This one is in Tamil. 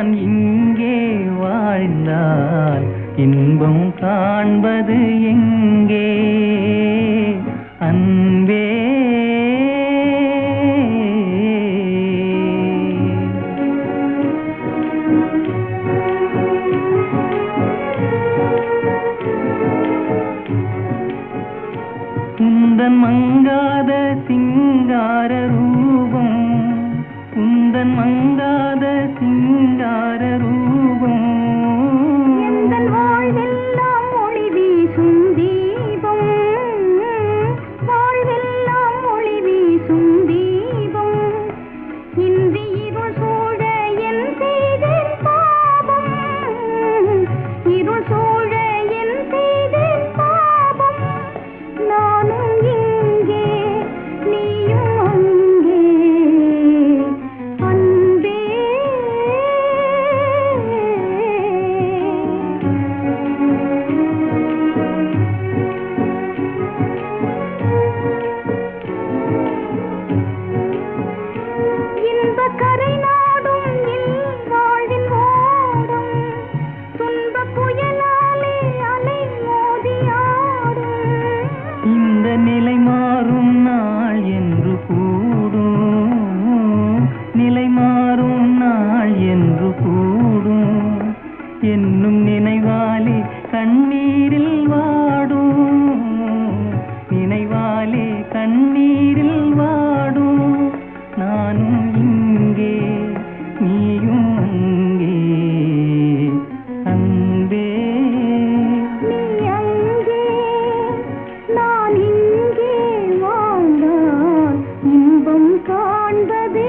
நான் இங்கே வாழ்ந்தால் இன்பம் காண்பது எங்கே? அன்பே. உந்தன் மங்காத சிங்கார இன்ப கரை நாடும் வாழ்வின் ஓடும் துன்ப புயலாலே அலை மோதியாடும் இந்த நிலை மாறும் நாள் என்று கூடும். நிலை நினைவாலே கண்ணீரில் வா காண்பதே